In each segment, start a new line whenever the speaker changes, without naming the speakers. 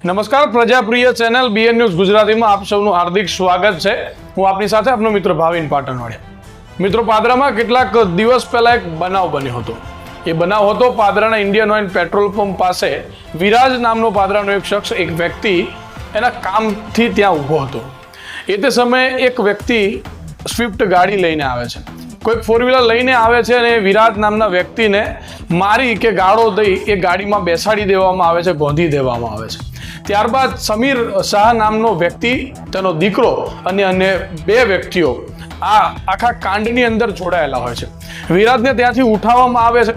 નમસ્કાર, પ્રજાપ્રિય channel BN news ગુજરાતીમાં આપ સૌનું હાર્દિક સ્વાગત છે. હું આપની સાથે આપનો મિત્ર ભાવિન પાટણવાડિયા મિત્રો, પાદરામાં કેટલાક દિવસ પહેલા એક બનાવ બન્યો હતો. એ બનાવ હતો પાદરાના ઇન્ડિયન ઓઇલ પેટ્રોલ પંપ પાસે વિરાજ નામનો પાદરાનો એક શખ્સ, એક વ્યક્તિ, એના કામથી ત્યાં ઊભો હતો. એ તે સમયે એક વ્યક્તિ સ્વિફ્ટ ગાડી લઈને આવે છે. કોઈક ફોર વ્હીલર લઈને આવે છે અને વિરાટ નામના વ્યક્તિને મારી કે ગાળો દઈ એ ગાડીમાં બેસાડી દેવામાં આવે છે, ગોંધી દેવામાં આવે છે. ત્યારબાદ સમીર શાહ નામનો વ્યક્તિ, તેનો દીકરો અને અન્ય બે વ્યક્તિઓ આ આખા કાંડની અંદર જોડાયેલા હોય છે. વિરાટને ત્યાંથી ઉઠાવવામાં આવે છે.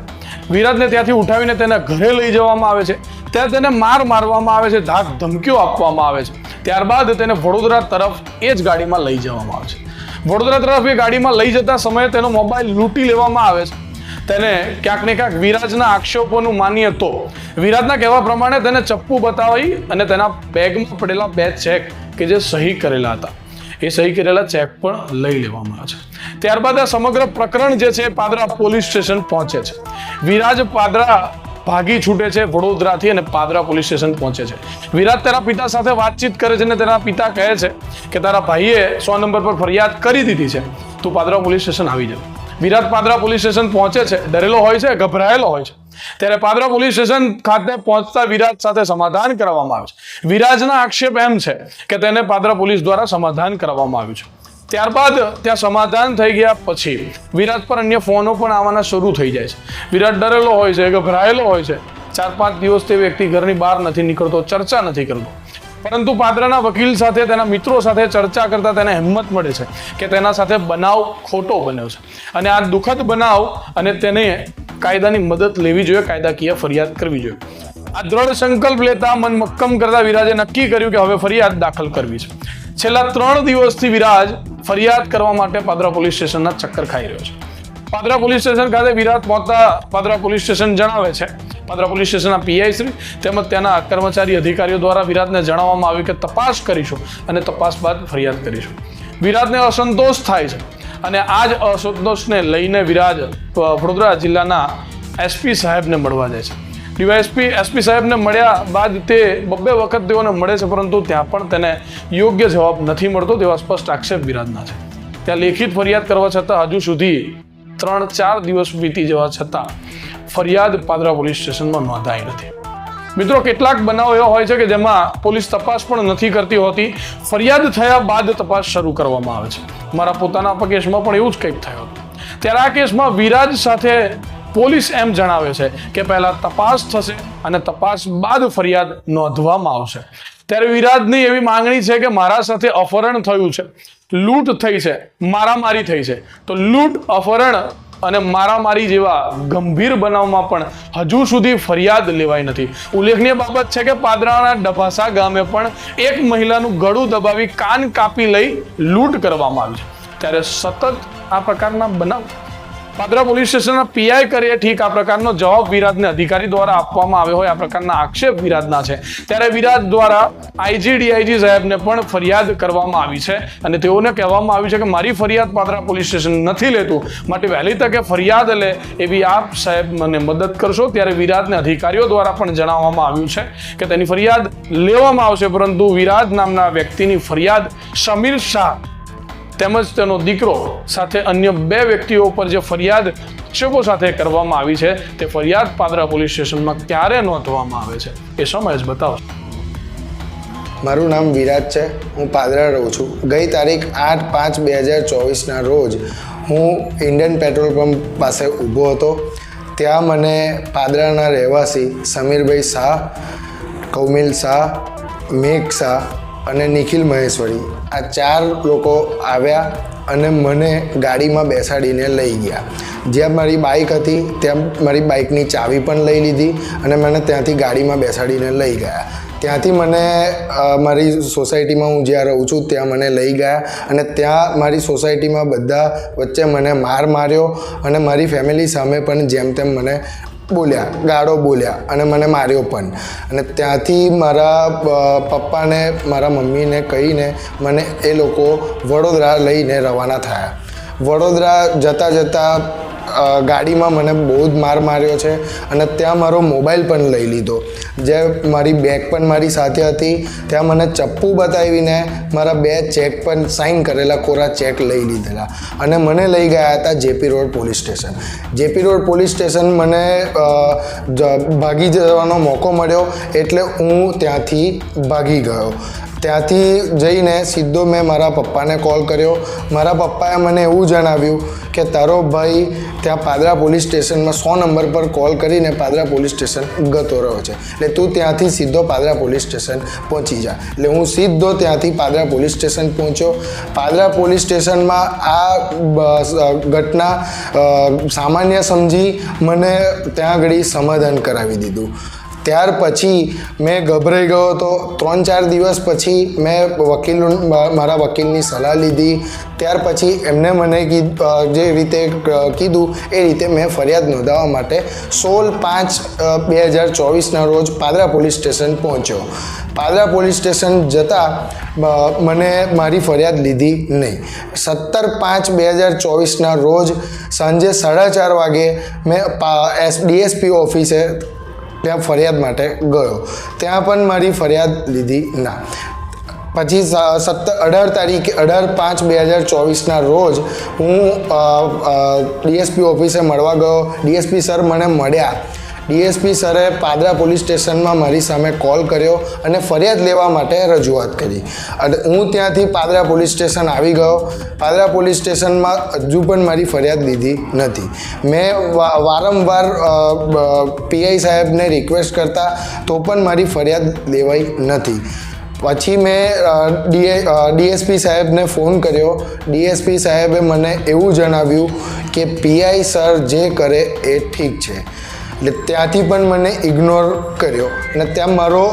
વિરાટને ત્યાંથી ઉઠાવીને તેના ઘરે લઈ જવામાં આવે છે. ત્યાં તેને માર મારવામાં આવે છે, ધાક ધમકીઓ આપવામાં આવે છે. ત્યારબાદ તેને વડોદરા તરફ એ જ ગાડીમાં લઈ જવામાં આવે છે. વડોદરા તરફ એ ગાડીમાં લઈ જતા સમયે તેનો મોબાઈલ લૂંટી લેવામાં આવે છે. તેને ક્યાંક ને ક્યાંક વિરાજના આક્ષેપોનું માનીએ તો. વિરાજના કહેવા પ્રમાણે તેને ચપ્પુ બતાવી અને તેના બેગમાં પડેલા બે ચેક કે જે સહી કરેલા હતા. એ સહી કરેલા ચેક પણ લઈ લેવામાં આવે છે. ત્યારબાદ આ સમગ્ર પ્રકરણ જે છે પાદરા પોલીસ સ્ટેશન પહોંચે છે. વિરાજ પાદરા ભાગી છૂટે છે વડોદરાથી અને પાદરા પોલીસ સ્ટેશન પહોંચે છે. વિરાટ તેના પિતા સાથે વાતચીત કરે છે અને તેના પિતા કહે છે કે તારા ભાઈએ સો નંબર પર ફરિયાદ કરી દીધી છે. તું પાદરા પોલીસ સ્ટેશન આવી જા. વિરાટ પાદરા પોલીસ સ્ટેશન પહોંચે છે. ડરેલો હોય છે, ગભરાયેલો હોય છે. ત્યારે પાદરા પોલીસ સ્ટેશન ખાતે પહોંચતા વિરાજ સાથે સમાધાન કરવામાં આવે છે. વિરાજના આક્ષેપ એમ છે કે તેને પાદરા પોલીસ દ્વારા સમાધાન કરવામાં આવ્યું છે. ત્યારબાદ ત્યાં સમાધાન થઈ ગયા પછી વિરાટ પર અન્ય ફોનો પણ આવવાના શરૂ થઈ જાય છે. વિરાટ ડરેલો હોય છે ગભરાયેલો હોય છે. ચાર પાંચ દિવસ તે વ્યક્તિ ઘરની બહાર નથી નીકળતો, ચર્ચા નથી કરતો. પરંતુ પાદરાના વકીલ સાથે, તેના મિત્રો સાથે ચર્ચા કરતા તેને હિંમત મળે છે કે તેના સાથે બનાવ ખોટો બન્યો છે. અને આ દુઃખદ બનાવ અને તેને કાયદાની મદદ લેવી જોઈએ, કાયદાકીય ફરિયાદ કરવી જોઈએ. આ દ્રઢ સંકલ્પ લેતા મન મક્કમ કરતા વિરાજે નક્કી કર્યું કે હવે ફરિયાદ દાખલ કરવી છે. છેલ્લા ત્રણ દિવસથી વિરાજ ફરિયાદ કરવા માટે પાદરા પોલીસ સ્ટેશનના ચક્કર ખાઈ રહ્યો છે. પાદરા પોલીસ સ્ટેશન ખાતે વિરાટ પહોંચતા પાદરા પોલીસ સ્ટેશન જણાવે છે. પાદરા પોલીસ સ્ટેશનના પીઆઈ શ્રી તેમજ ત્યાંના કર્મચારી અધિકારીઓ દ્વારા વિરાટને જણાવવામાં આવ્યું કે તપાસ કરીશું અને તપાસ બાદ ફરિયાદ કરીશું. વિરાટને અસંતોષ થાય છે અને આ જ અસંતોષને લઈને વિરાજ વડોદરા જિલ્લાના એસપી સાહેબને મળવા જાય છે. ડીવાયએસપી એસપી સાહેબને મળ્યા બાદ તે બબ્બે વખત તેઓને મળે છે, પરંતુ ત્યાં પણ તેને યોગ્ય જવાબ નથી મળતો તેવા સ્પષ્ટ આક્ષેપ વિરાજના છે. ત્યાં લેખિત ફરિયાદ કરવા છતાં હજુ સુધી ત્રણ ચાર દિવસ વીતી જવા છતાં ફરિયાદ પાદરા પોલીસ સ્ટેશનમાં નોંધાઈ નથી. મિત્રો, કેટલાક બનાવ એવા હોય છે કે જેમાં પોલીસ તપાસ પણ નથી કરતી હોતી. ફરિયાદ થયા બાદ તપાસ શરૂ કરવામાં આવે છે. મારા પોતાના કેસમાં પણ એવું જ કંઈક થયું હતું. ત્યારે આ કેસમાં વિરાજ સાથે પોલીસ એમ જણાવે છે કે પહેલા તપાસ થશે અને તપાસ બાદ ફરિયાદ નોંધવામાં આવશે. ત્યારે વિરાજની એવી માંગણી છે કે મારા સાથે અપહરણ થયું છે, લૂંટ થઈ છે, મારામારી થઈ છે. તો લૂંટ, અપહરણ અને મારામારી જેવા ગંભીર બનાવમાં પણ હજુ સુધી ફરિયાદ લેવાઈ નથી. ઉલ્લેખનીય બાબત છે કે પાદરાના ડભાસા ગામે પણ એક મહિલાનું ગળું દબાવી કાન કાપી લઈ લૂંટ કરવામાં આવી છે. ત્યારે સતત આ પ્રકારના બનાવ પાદરા પોલીસ સ્ટેશનના પીઆઈ કરીએ ઠીક આ પ્રકારનો જવાબ વિરાજને અધિકારી દ્વારા આપવામાં આવ્યો હોય, આ પ્રકારના આક્ષેપ વિરાજના છે. ત્યારે વિરાજ દ્વારા આઈજી ડીઆઈજી સાહેબને પણ ફરિયાદ કરવામાં આવી છે અને તેઓને કહેવામાં આવ્યું છે કે મારી ફરિયાદ પાદરા પોલીસ સ્ટેશન નથી લેતું, માટે વહેલી તકે ફરિયાદ લે એવી આપ સાહેબ મને મદદ કરશો. ત્યારે વિરાજને અધિકારીઓ દ્વારા પણ જણાવવામાં આવ્યું છે કે તેની ફરિયાદ લેવામાં આવશે, પરંતુ વિરાજ નામના વ્યક્તિની ફરિયાદ સમીર શાહ તેમજ તેનો દીકરો સાથે અન્ય બે વ્યક્તિઓ પર જે ફરિયાદ શિક્ષકો સાથે કરવામાં આવી છે, તે ફરિયાદ પાદરા પોલીસ સ્ટેશનમાં ક્યારે નોંધવામાં આવે છે? એ સમય જ બતાવશે
મારું નામ વિરાજ છે. હું પાદરા રહું છું. ગઈ તારીખ આઠ પાંચ બે હજાર ચોવીસના રોજ હું ઇન્ડિયન પેટ્રોલ પંપ પાસે ઊભો હતો. ત્યાં મને પાદરાના રહેવાસી સમીરભાઈ શાહ, કૌમિલ શાહ, મેઘ શાહ અને નિખિલ મહેશ્વરી. આ ચાર લોકો આવ્યા અને મને ગાડીમાં બેસાડીને લઈ ગયા. જ્યાં મારી બાઇક હતી, ત્યાં મારી બાઇકની ચાવી પણ લઈ લીધી અને મને ત્યાંથી ગાડીમાં બેસાડીને લઈ ગયા. ત્યાંથી મને મારી સોસાયટીમાં હું જ્યાં રહું છું, ત્યાં મને લઈ ગયા અને ત્યાં મારી સોસાયટીમાં બધા વચ્ચે મને માર માર્યો અને મારી ફેમિલી સામે પણ જેમ તેમ મને બોલ્યા, ગાળો બોલ્યા અને મને માર્યો પણ. અને ત્યાંથી મારા પપ્પાને, મારા મમ્મીને કહીને મને એ લોકો વડોદરા લઈને રવાના થયા. વડોદરા જતાં જતાં ગાડીમાં મને બહુ જ માર માર્યો છે અને ત્યાં મારો મોબાઈલ પણ લઈ લીધો. જે મારી બેગ પણ મારી સાથે હતી, ત્યાં મને ચપ્પુ બતાવીને મારા બે ચેક પણ સાઇન કરેલા કોરા ચેક લઈ લીધેલા. અને મને લઈ ગયા હતા JP road police station. JP road police station મને ભાગી જવાનો મોકો મળ્યો એટલે હું ત્યાંથી ભાગી ગયો. ત્યાંથી જઈને સીધો મેં મારા પપ્પાને કોલ કર્યો. મારા પપ્પાએ મને એવું જણાવ્યું કે, તારો ભાઈ ત્યાં પાદરા પોલીસ સ્ટેશનમાં સો નંબર પર કોલ કરીને પાદરા પોલીસ સ્ટેશન ગતો રહ્યો છે. એટલે તું ત્યાંથી સીધો પાદરા પોલીસ સ્ટેશન પહોંચી જા. એટલે હું સીધો ત્યાંથી પાદરા પોલીસ સ્ટેશન પહોંચ્યો. પાદરા પોલીસ સ્ટેશનમાં આ ઘટના સામાન્ય સમજી મને ત્યાં આગળ સમાધાન કરાવી દીધું. ત્યાર પછી મેં ગભરાઈ ગયો હતો. ત્રણ ચાર દિવસ પછી મેં વકીલ, મારા વકીલની સલાહ લીધી. ત્યાર પછી એમને મને જે રીતે કીધું એ રીતે મેં ફરિયાદ નોંધાવવા માટે સોળ પાંચ બે હજાર ચોવીસના રોજ પાદરા પોલીસ સ્ટેશન પહોંચ્યો. પાદરા પોલીસ સ્ટેશન જતાં મને મારી ફરિયાદ લીધી નહીં. સત્તર પાંચ બે હજાર ચોવીસના રોજ સાંજે સાડા ચાર વાગે મેં એસ, ડીએસપી ઓફિસે ત્યાં ફરિયાદ માટે ગયો. ત્યાં પણ મારી ફરિયાદ લીધી ના. પછી સત્તર અઢાર તારીખે, અઢાર પાંચ બે હજાર ચોવીસના રોજ હું ડીએસપી ઓફિસે મળવા ગયો. ડીએસપી સર મને મળ્યા. ડીએસપી સરે પાદરા પોલીસ સ્ટેશનમાં મારી સામે કોલ કર્યો અને ફરિયાદ લેવા માટે રજૂઆત કરી. અને હું ત્યાંથી પાદરા પોલીસ સ્ટેશન આવી ગયો. પાદરા પોલીસ સ્ટેશનમાં હજુ પણ મારી ફરિયાદ લીધી નથી. મેં વારંવાર પીઆઈ સાહેબને રિક્વેસ્ટ કરતા તો પણ મારી ફરિયાદ લેવાઈ નથી. પછી મેં ડીએ ડીએસપી સાહેબને ફોન કર્યો. ડીએસપી સાહેબે મને એવું જણાવ્યું કે પીઆઈ સર જે કરે એ ઠીક છે. એટલે ત્યાંથી પણ મને ઇગ્નોર કર્યો. અને ત્યાં મારો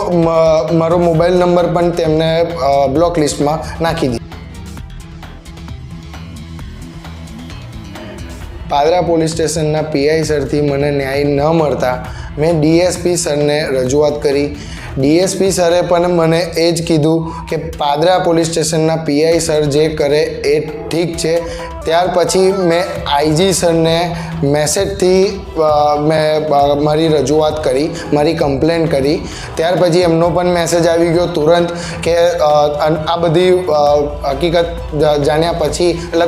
મારો મોબાઈલ નંબર પણ તેમને બ્લોક લિસ્ટમાં નાખી દીધો. પાદરા પોલીસ સ્ટેશનના પીઆઈ સરથી મને ન્યાય ન મળતા મેં ડીએસપી સરને રજૂઆત કરી. ડીએસપી સરે પણ મને એ જ કીધું કે પાદરા પોલીસ સ્ટેશનના પીઆઈ સર જે કરે એ ઠીક છે. ત્યાર પછી મેં આઈજી સરને મેસેજથી મેં મારી રજૂઆત કરી, મારી કમ્પ્લેન કરી. ત્યાર પછી એમનો પણ મેસેજ આવી ગયો તુરંત કે આ બધી હકીકત જાણ્યા પછી એટલે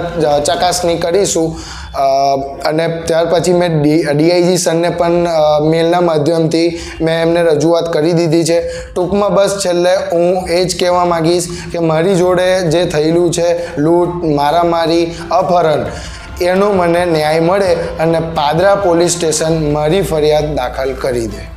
ચકાસણી કરીશું. અને ત્યાર પછી મેં ડીઆઈજી સરને પણ મેલના માધ્યમથી મેં એમને રજૂઆત કરી દીધી છે. ટૂંકમાં બસ છેલ્લે હું એ જ કહેવા માગીશ કે મારી જોડે જે થયેલું છે, લૂંટ, મારામારી, અપહરણ, એનો મને ન્યાય મળે અને પાદરા પોલીસ સ્ટેશન મારી ફરિયાદ દાખલ કરી દે.